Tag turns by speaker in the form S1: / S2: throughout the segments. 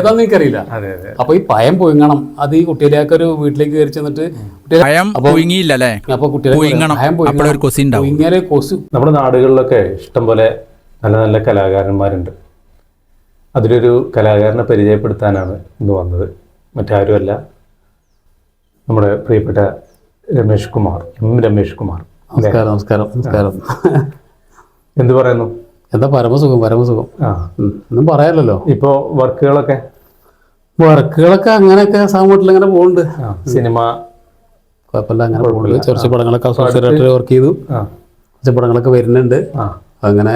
S1: ഏതാന്ന് എനിക്കറിയില്ല.
S2: അതെ അതെ
S1: അപ്പൊ ഈ പയം പൊയിങ്ങണം അത് ഈ കുട്ടിയിലേക്ക് ഒരു വീട്ടിലേക്ക് കയറി ചെന്നിട്ട് അപ്പൊ കുട്ടികളെ
S3: കൊസി
S2: നമ്മുടെ നാടുകളിലൊക്കെ ഇഷ്ടംപോലെ നല്ല നല്ല കലാകാരന്മാരുണ്ട്. അതിലൊരു കലാകാരനെ പരിചയപ്പെടുത്താനാണ് ഇന്ന് വന്നത്. മറ്റാരുമല്ല. നമ്മുടെ പ്രിയപ്പെട്ട രമേഷ് കുമാർ. എം രമേഷ് കുമാർ.
S1: നമസ്കാരം നമസ്കാരം നമസ്കാരം.
S2: എന്ത് പറയുന്നു?
S1: എന്താ പരമസുഖം പരമസുഖം.
S2: ആ.
S1: ഒന്നും പറയാലല്ലോ
S2: ഇപ്പോ വർക്കുകളൊക്കെ
S1: വർക്കുകളൊക്കെ അങ്ങനെയൊക്കെ സാമൂട്ടിൽ അങ്ങനെ പോകുന്നുണ്ട്
S2: സിനിമ.
S1: കുഴപ്പമില്ല അങ്ങനെ പോകുന്നുണ്ട് ചെറിയ പടങ്ങളൊക്കെ അസോസിയേറ്റ് വർക്ക് ചെയ്തു. കുറച്ച് പടങ്ങളൊക്കെ വരുന്നുണ്ട്. അങ്ങനെ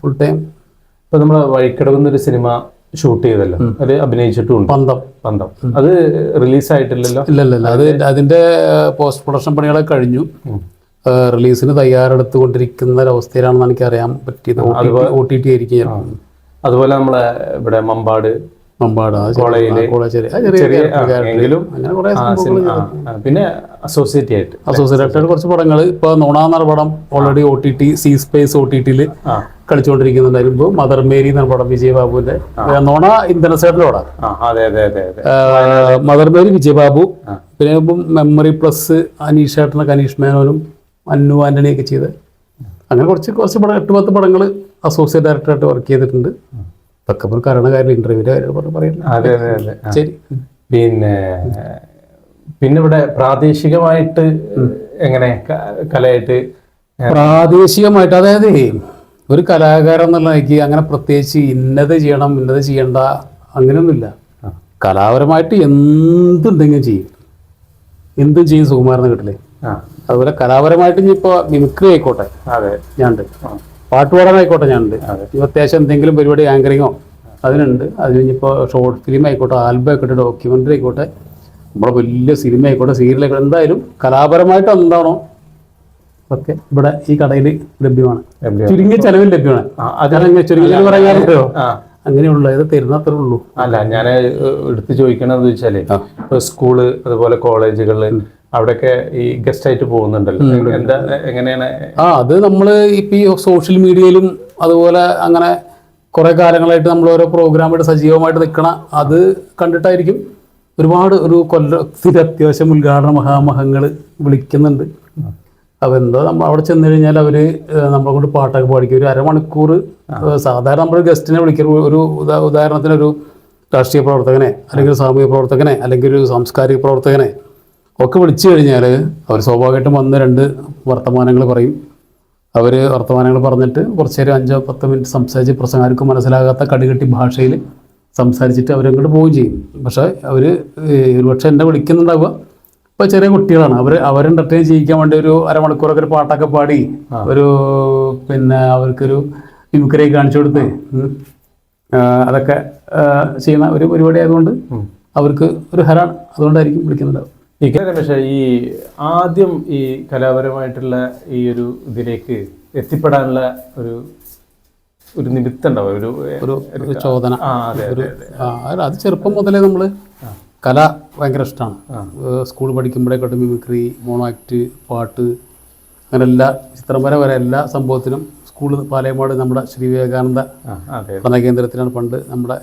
S1: ഫുൾ ടൈം
S2: ഇപ്പൊ നമ്മൾ വഴിക്കടവെന്നൊരു സിനിമ ഷൂട്ട് ചെയ്തല്ലോ. അത് അഭിനയിച്ചിട്ടുണ്ട്.
S1: പന്തം.
S2: പന്തം. അത് റിലീസ് ആയിട്ടില്ലല്ലോ?
S1: ഇല്ല ഇല്ല ഇല്ല. അത് അതിന്റെ പോസ്റ്റ് പ്രൊഡക്ഷൻ പണികളൊക്കെ കഴിഞ്ഞു. റിലീസിന് തയ്യാറെടുത്തുകൊണ്ടിരിക്കുന്ന ഒരവസ്ഥയിലാണെന്ന് എനിക്കറിയാൻ പറ്റിയത്. ഒ ടി ടി ആയിരിക്കും
S2: അതുപോലെ നമ്മളെ ഇവിടെ മമ്പാട്
S1: മമ്പാട് അസോസിയേറ്റ് ചെറിയ- കോളേജിൽ ചെറിയ- ആ ചെറിയ
S2: ചെറിയ ആ,
S1: character.
S2: എങ്കിലും
S1: അങ്ങനെ കുറെ
S2: ആ, സിനിമ- ആ, ആ, പിന്നെ അസോസിയേറ്റ് ആയിട്ട്.
S1: കുറച്ച് പടങ്ങൾ ഇപ്പൊ നോണാന്നറ പടം already O T T C space O T ടിയിൽ കളിച്ചുകൊണ്ടിരിക്കുന്നുണ്ടായിരുന്നു മദർ മേരി എന്ന പടം വിജയബാബുവിന്റെ നോണ ഇന്ദ്രസേട്ടന്റെ പടം. Mother Mary Vijay Babu. പിന്നെ മെമ്മറി പ്ലസ് അനീഷ് ചേട്ടനൊക്കെ കനീഷ് മേനോനും അന്നു ആന്റണിയൊക്കെ ചെയ്ത്. അങ്ങനെ കുറച്ച് കുറച്ച് പടം എട്ട് പത്ത് പടങ്ങൾ അസോസിയേറ്റ് ഡയറക്ടറായിട്ട് വർക്ക് ചെയ്തിട്ടുണ്ട്. ഇതൊക്കെ ഇപ്പോൾ കാരണക്കാരിൽ ഇന്റർവ്യൂവിന്റെ പറയുന്നത്. ശരി.
S2: പിന്നെ പിന്നെ ഇവിടെ പ്രാദേശികമായിട്ട് എങ്ങനെ കലയായിട്ട്
S1: പ്രാദേശികമായിട്ട് അതായത് ഒരു കലാകാരൻ എന്നുള്ള അങ്ങനെ പ്രത്യേകിച്ച് ഇന്നത് ചെയ്യണം ഇന്നത് ചെയ്യണ്ട അങ്ങനെയൊന്നുമില്ല. കലാപരമായിട്ട് എന്തുണ്ടെങ്കിലും ചെയ്യും. എന്തും ചെയ്യും സുകുമാരനെ കിട്ടില്ലേ അതുപോലെ കലാപരമായിട്ട് ഇനി ഇപ്പോൾ മിമിക്രി ആയിക്കോട്ടെ.
S2: അതെ.
S1: ഞാനുണ്ട് പാട്ടുപാടാനായിക്കോട്ടെ ഞാനുണ്ട്. അത്യാവശ്യം എന്തെങ്കിലും പരിപാടി ആങ്കറിങ്ങോ അതിനുണ്ട്. അത് കഴിഞ്ഞിപ്പോൾ ഷോർട്ട് ഫിലിം ആയിക്കോട്ടെ ആൽബം ആയിക്കോട്ടെ ഡോക്യുമെന്ററി ആയിക്കോട്ടെ നമ്മുടെ വലിയ സിനിമ ആയിക്കോട്ടെ സീരിയൽ ആയിക്കോട്ടെ എന്തായാലും കലാപരമായിട്ട് എന്താണോ ഒക്കെ ഇവിടെ ഈ കടയിൽ ലഭ്യമാണ്. ചുരുങ്ങിയ ചെലവിൽ ലഭ്യമാണ്. ചുരുങ്ങിയ ചെലവ് പറയാറുണ്ടോ
S2: ആ
S1: അങ്ങനെയുള്ള ഇത് തരുന്ന അത്രേ ഉള്ളൂ.
S2: അല്ല ഞാൻ എടുത്ത് ചോദിക്കണമെന്ന് വെച്ചാലേ ഇപ്പൊ സ്കൂൾ അതുപോലെ കോളേജുകളിൽ അവിടെയൊക്കെ ഈ ഗസ്റ്റ് ആയിട്ട് പോകുന്നുണ്ടല്ലോ എന്താ എങ്ങനെയാണ്?
S1: ആ അത് നമ്മൾ ഇപ്പൊ ഈ സോഷ്യൽ മീഡിയയിലും അതുപോലെ അങ്ങനെ കുറെ കാലങ്ങളായിട്ട് നമ്മൾ ഓരോ പ്രോഗ്രാമായിട്ട് സജീവമായിട്ട് നിൽക്കണ അത് കണ്ടിട്ടായിരിക്കും ഒരുപാട് ഒരു കൊല്ലത്തിൽ അത്യാവശ്യം ഉദ്ഘാടന മഹാമഹങ്ങൾ വിളിക്കുന്നുണ്ട്. അപ്പോൾ എന്തോ നമ്മൾ അവിടെ ചെന്ന് കഴിഞ്ഞാൽ അവർ നമ്മളെ കൊണ്ട് പാട്ടൊക്കെ പാടിക്കും. ഒരു അരമണിക്കൂർ സാധാരണ നമ്മൾ ഗസ്റ്റിനെ വിളിക്കുന്ന ഒരു ഉദാ ഉദാഹരണത്തിന് ഒരു രാഷ്ട്രീയ പ്രവർത്തകനെ അല്ലെങ്കിൽ സാമൂഹിക പ്രവർത്തകനെ അല്ലെങ്കിൽ ഒരു സാംസ്കാരിക പ്രവർത്തകനെ ഒക്കെ വിളിച്ചു കഴിഞ്ഞാൽ അവർ സ്വാഭാവികമായിട്ടും വന്ന് രണ്ട് വർത്തമാനങ്ങൾ പറയും. അവർ വർത്തമാനങ്ങൾ പറഞ്ഞിട്ട് കുറച്ച് നേരം അഞ്ചോ പത്തോ മിനിറ്റ് സംസാരിച്ച് പ്രസംഗാർക്കും മനസ്സിലാകാത്ത കടികെട്ടി ഭാഷയിൽ സംസാരിച്ചിട്ട് അവരങ്ങോട്ട് പോവുകയും ചെയ്യും. പക്ഷേ അവർ ഒരുപക്ഷെ എന്നെ വിളിക്കുന്നുണ്ടാവുക. ഇപ്പോൾ ചെറിയ കുട്ടികളാണ്. അവർ അവരെ എന്റർടൈൻ ചെയ്യിക്കാൻ വേണ്ടി ഒരു അരമണിക്കൂറൊക്കെ ഒരു പാട്ടൊക്കെ പാടി ഒരു പിന്നെ അവർക്കൊരു മിമിക്രി കാണിച്ചു കൊടുത്ത് അതൊക്കെ ചെയ്യുന്ന ഒരു പരിപാടി ആയതുകൊണ്ട് അവർക്ക് ഒരു ഹരാണ് അതുകൊണ്ടായിരിക്കും വിളിക്കുന്നുണ്ടാവും
S2: പക്ഷേ ഈ ആദ്യം ഈ കലാപരമായിട്ടുള്ള ഈ ഒരു ഇതിലേക്ക് എത്തിപ്പെടാനുള്ള ഒരു ഒരു നിമിത്തം ഉണ്ടാവും ഒരു
S1: ഒരു ചോദന.
S2: അത്
S1: ചെറുപ്പം മുതലേ നമ്മൾ കല ഭയങ്കര ഇഷ്ടമാണ് സ്കൂൾ പഠിക്കുമ്പോഴേക്കോട്ടെ മിമിക്രി മോണോ ആക്ട് പാട്ട് അങ്ങനെ എല്ലാ ചിത്രം വരെ വരെ എല്ലാ സംഭവത്തിനും സ്കൂൾ പാലയമാട് നമ്മുടെ ശ്രീ വിവേകാനന്ദ പഠന കേന്ദ്രത്തിലാണ് പണ്ട് നമ്മുടെ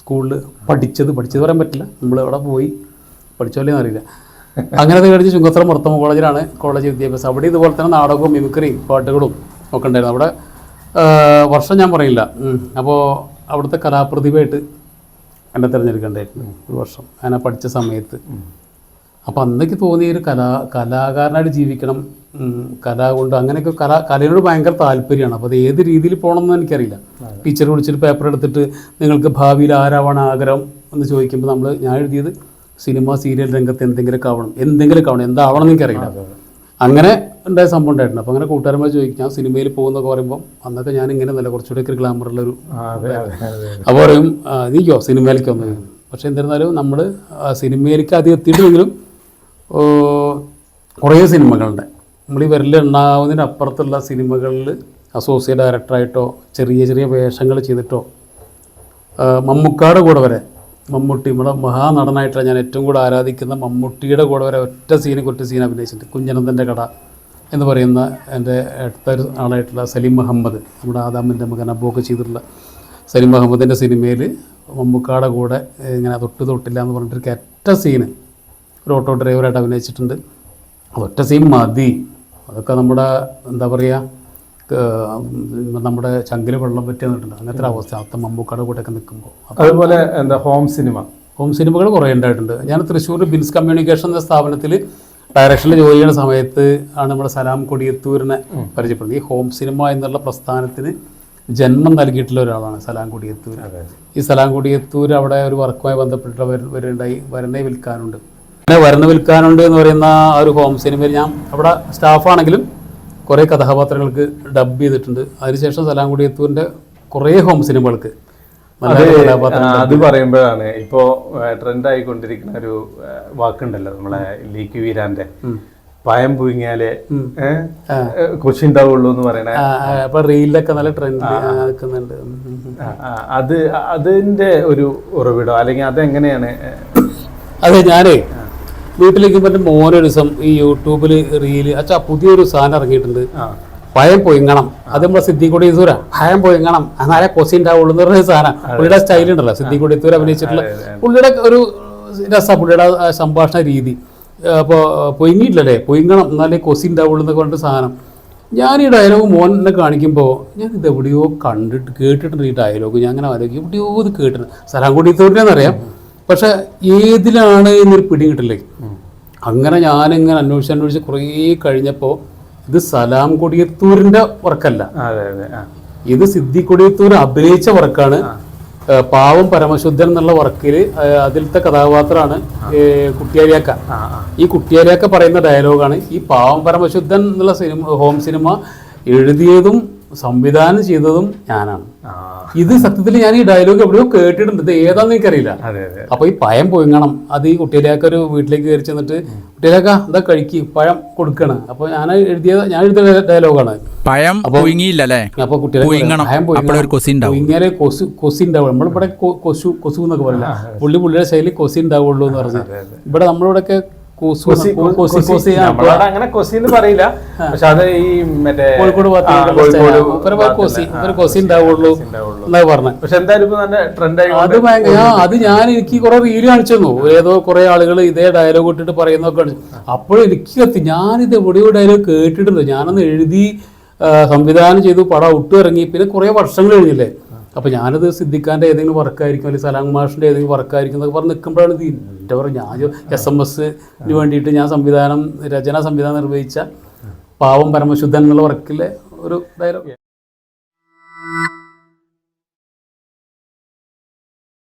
S1: സ്കൂളിൽ പഠിച്ചത്. പഠിച്ചത് പറയാൻ പറ്റില്ല. നമ്മൾ അവിടെ പോയി? പഠിച്ചോലേ അറിയില്ല. അങ്ങനെ കഴിഞ്ഞ് ചുങ്കത്തറ മുർത്തമ കോളേജിലാണ് കോളേജ് വിദ്യാഭ്യാസം. അവിടെ ഇതുപോലെ തന്നെ നാടകവും മിമിക്രിയും പാട്ടുകളും ഒക്കെ ഉണ്ടായിരുന്നു. അവിടെ വർഷം ഞാൻ പറയില്ല അപ്പോൾ അവിടുത്തെ കലാപ്രതിഭയായിട്ട് എന്നെ തിരഞ്ഞെടുക്കേണ്ടായിരുന്നു ഒരു വർഷം. ഞാൻ ആ പഠിച്ച സമയത്ത്. അപ്പോൾ അന്നേക്ക് തോന്നിയ ഒരു കലാ കലാകാരനായിട്ട് ജീവിക്കണം കല കൊണ്ട് അങ്ങനെയൊക്കെ കല കലയോട് ഭയങ്കര താല്പര്യമാണ്. അപ്പോൾ അത് ഏത് രീതിയിൽ പോകണമെന്ന് എനിക്കറിയില്ല. ടീച്ചർ വിളിച്ചിട്ട് പേപ്പർ എടുത്തിട്ട് നിങ്ങൾക്ക് ഭാവിയിൽ ആരാവണം ആഗ്രഹം എന്ന് ചോദിക്കുമ്പോൾ നമ്മൾ ഞാൻ എഴുതിയത് സിനിമ സീരിയൽ രംഗത്ത് എന്തെങ്കിലുമൊക്കെ ആവണം. എന്തെങ്കിലുമൊക്കെ ആവണം. എന്താവണം എന്ന് എനിക്കറിയില്ല. അങ്ങനെ ഉണ്ടായ സംഭവം ഉണ്ടായിട്ടുണ്ട്. അപ്പോൾ അങ്ങനെ കൂട്ടുകാരന്മാർ ചോദിക്കും ഞാൻ സിനിമയിൽ പോകുന്നൊക്കെ പറയുമ്പോൾ അന്നൊക്കെ ഞാൻ ഇങ്ങനെ നല്ല കുറച്ചുകൂടെ
S2: ഒക്കെ ഗ്ലാമറുള്ളൊരു
S1: അപ്പോൾ പറയും നീക്കോ സിനിമയിലേക്ക് വന്നു? പക്ഷേ എന്നിരുന്നാലും നമ്മൾ സിനിമയിലേക്ക് അധികം എത്തിയിട്ടുണ്ടെങ്കിലും കുറേ സിനിമകളുണ്ട്. നമ്മൾ ഈ വിരലിൽ എണ്ണാവുന്നതിന് അപ്പുറത്തുള്ള സിനിമകളിൽ അസോസിയേറ്റ് ഡയറക്ടറായിട്ടോ ചെറിയ ചെറിയ വേഷങ്ങൾ ചെയ്തിട്ടോ മമ്മൂക്കാട് കൂടെ വരെ മമ്മൂട്ടി നമ്മുടെ മഹാനടനായിട്ടാണ് ഞാൻ ഏറ്റവും കൂടുതൽ ആരാധിക്കുന്ന മമ്മൂട്ടിയുടെ കൂടെ വരെ ഒറ്റ സീനെ ഒറ്റ സീൻ അഭിനയിച്ചിട്ടുണ്ട്. കുഞ്ഞനന്ദന്റെ കട. എന്ന് പറയുന്ന എന്റെ അടുത്തൊരു ആളായിട്ടുള്ള സലീം മുഹമ്മദ് നമ്മുടെ ആദാമിന്റെ മകൻ അബോക്ക് ചെയ്തിട്ടുള്ള സലീം മുഹമ്മദിന്റെ സിനിമയിൽ മമ്മൂക്കാടെ കൂടെ ഇങ്ങനെ തൊട്ട് തൊട്ടില്ല എന്ന് പറഞ്ഞിട്ട് ഒറ്റ സീന് ഒരു ഓട്ടോ ഡ്രൈവറായിട്ട് അഭിനയിച്ചിട്ടുണ്ട്. ഒറ്റ സീൻ മതി. അതൊക്കെ നമ്മുടെ എന്താ പറയുക നമ്മുടെ ചങ്കിൽ വെള്ളം പറ്റി നിന്നിട്ടുണ്ട് അങ്ങനത്തെ ഒരു അവസ്ഥ. അത്ത മമ്മൂക്കാടെ കൂടെയൊക്കെ നിൽക്കുമ്പോൾ.
S2: അതുപോലെ എന്താ ഹോം സിനിമ?
S1: ഹോം സിനിമകൾ കുറേ ഉണ്ടായിട്ടുണ്ട്. ഞാൻ തൃശ്ശൂർ ബിൻസ് കമ്മ്യൂണിക്കേഷൻ എന്ന സ്ഥാപനത്തിൽ ഡയറക്ഷനിൽ ജോലി ചെയ്യുന്ന സമയത്ത് ആണ് നമ്മുടെ സലാം കൊടിയത്തൂരിനെ പരിചയപ്പെടുന്നത്. ഈ ഹോം സിനിമ എന്നുള്ള പ്രസ്ഥാനത്തിന് ജന്മം നൽകിയിട്ടുള്ള ഒരാളാണ് സലാം കൊടിയത്തൂർ ഈ സലാം കൊടിയത്തൂർ അവിടെ ഒരു വർക്കുമായി ബന്ധപ്പെട്ട് വരുണ്ടായി വരണേ വിൽക്കാനുണ്ട്. അങ്ങനെ വരണ വിൽക്കാനുണ്ട് എന്ന് പറയുന്ന ആ ഒരു ഹോം സിനിമയിൽ ഞാൻ അവിടെ സ്റ്റാഫാണെങ്കിലും കുറേ കഥാപാത്രങ്ങൾക്ക് ഡബ് ചെയ്തിട്ടുണ്ട്. അതിനുശേഷം സലാം കൊടിയത്തൂരിന്റെ കുറേ ഹോം സിനിമകൾക്ക്
S2: അത് പറയുമ്പോഴാണ് ഇപ്പോ ട്രെൻഡ് ആയിക്കൊണ്ടിരിക്കുന്ന ഒരു വാക്കുണ്ടല്ലോ നമ്മളെ ലീക്ക് വീരാന്റെ. പയം പുഴുങ്ങിയാലേ കൊച്ചി ഉണ്ടാവുള്ളൂ എന്ന് പറയണ.
S1: അപ്പൊ റീലിലൊക്കെ നല്ല ട്രെൻഡ് നിൽക്കുന്നുണ്ട്.
S2: അത് അതിന്റെ ഒരു ഉറവിടം അല്ലെങ്കിൽ അതെങ്ങനെയാണ്
S1: അതെ ഞാനേ വീട്ടിലേക്ക് മറ്റേ മോനൊരു ദിവസം ഈ യൂട്യൂബിൽ റീൽ അച്ഛാ പുതിയൊരു സാധനം ഇറങ്ങിയിട്ടുണ്ട്.
S2: ആ,
S1: പൊയങ്ങണം അത് നമ്മളെ സിദ്ദിഖുടി ഭയം പൊയങ്ങണം എന്നാലേ കൊസി ഉണ്ടാവുള്ളൂ എന്ന് പറയുന്ന സാധനം. പുള്ളിയുടെ സ്റ്റൈൽ ഉണ്ടല്ലോ. സിദ്ദിഖുടി യസൂർ അഭിനയിച്ചിട്ടുള്ള പുള്ളിയുടെ ഒരു രസ പുള്ളിയുടെ സംഭാഷണ രീതി. അപ്പോൾ പൊയിങ്ങിയില്ലല്ലേ പൊയങ്ങണം എന്നാലേ കൊസി ഉണ്ടാവുള്ളൂ എന്നൊക്കെ പറഞ്ഞിട്ട് സാധനം. ഞാൻ ഈ ഡയലോഗ് മോനെ കാണിക്കുമ്പോൾ ഞാൻ ഇത് എവിടെയോ കണ്ടിട്ട് കേട്ടിട്ടുണ്ട് ഈ ഡയലോഗ് ഞാൻ അങ്ങനെ ആലോചിക്കും. എവിടെയോ ഇത് കേട്ടിട്ടുണ്ട്. സലാംകുടി യസൂരിനെന്നറിയാം പക്ഷെ ഏതിലാണ് എന്നൊരു പിടി കിട്ടില്ലേ? അങ്ങനെ ഞാനിങ്ങനെ അന്വേഷിച്ച് അന്വേഷിച്ച് കുറേ കഴിഞ്ഞപ്പോൾ ഇത് സലാം കൊടിയത്തൂരിന്റെ വർക്കല്ല. ഇത് സിദ്ധി കൊടിയത്തൂർ അഭിനയിച്ച വർക്കാണ്. പാവം പരമശുദ്ധൻ എന്നുള്ള വർക്കിൽ അതിലത്തെ കഥാപാത്രമാണ് കുട്ടിയാരിയാക്ക. ഈ കുട്ടിയാരിയാക്ക പറയുന്ന ഡയലോഗാണ് ഈ പാവം പരമശുദ്ധൻ എന്നുള്ള സിനിമ ഹോം സിനിമ എഴുതിയതും സംവിധാനം ചെയ്തതും ഞാനാണ്. ഇത് സത്യത്തിൽ ഞാൻ ഈ ഡയലോഗ് എവിടെയോ കേട്ടിട്ടുണ്ട്. ഇത് ഏതാന്ന് എനിക്കറിയില്ല. അപ്പൊ ഈ പഴം പൊയങ്ങണം അത് ഈ കുട്ടിയിലേക്ക് ഒരു വീട്ടിലേക്ക് കയറി ചെന്നിട്ട് കുട്ടിയിലേക്ക എന്താ കഴിക്ക്? പഴം കൊടുക്കണം. അപ്പൊ ഞാൻ എഴുതിയ ഞാൻ എഴുതിയ ഡയലോഗാണ്
S3: പഴം പുഴുങ്ങിയില്ലല്ലേ
S1: അപ്പൊ കുട്ടികളെ
S3: കൊസു
S1: കൊസി ഉണ്ടാവും നമ്മളിവിടെ കൊസു കൊസു എന്നൊക്കെ പറയില്ല. പുള്ളി പുള്ളിയുടെ ശൈലി കൊസി ഉണ്ടാവുള്ളൂ എന്ന് പറഞ്ഞു ഇവിടെ നമ്മളിവിടെയൊക്കെ കൊസു
S2: കൊസി
S1: കൊ- കൊസി കൊസി
S2: അങ്ങനെ കൊസി എന്ന് പറയില്ല. പക്ഷെ അത് ഈ മറ്റേ
S1: കോഴിക്കോട് കൊസി ഒരു കൊസി ഉണ്ടാവുള്ളൂ പറഞ്ഞു.
S2: പക്ഷെ എന്തായാലും ഇപ്പൊ നല്ല ട്രെൻഡ്
S1: അത് ഭയങ്കര അത് ഞാൻ എനിക്ക് കുറെ റീൽ കാണിച്ചു തന്നു. ഏതോ കുറെ ആളുകൾ ഇതേ ഡയലോഗ് ഇട്ടിട്ട് പറയുന്നൊക്കെ അപ്പോഴും എനിക്ക് കത്തി ഞാനിത് എവിടെയോ ഡയലോഗ് കേട്ടിട്ടുണ്ട്. ഞാനൊന്ന് എഴുതി സംവിധാനം ചെയ്തു പടം ഒട്ടും ഇറങ്ങി. പിന്നെ കുറെ വർഷങ്ങൾ കഴിഞ്ഞില്ലേ? അപ്പൊ ഞാനത് സിദ്ദിഖാന്റെ ഏതെങ്കിലും വർക്കായിരിക്കും അല്ലെങ്കിൽ സലാം മാഷിന്റെ ഏതെങ്കിലും വർക്കായിരിക്കും എന്നൊക്കെ പറഞ്ഞ് നിൽക്കുമ്പോഴാണ് ഇത് എന്റെ പറഞ്ഞു ഞാൻ എസ് എം എസിന് വേണ്ടിയിട്ട് ഞാൻ സംവിധാനം രചന സംവിധാനം നിർവഹിച്ച പാവം പരമശുദ്ധൻ എന്നുള്ള വർക്കിലെ ഒരു ഡയലോഗ്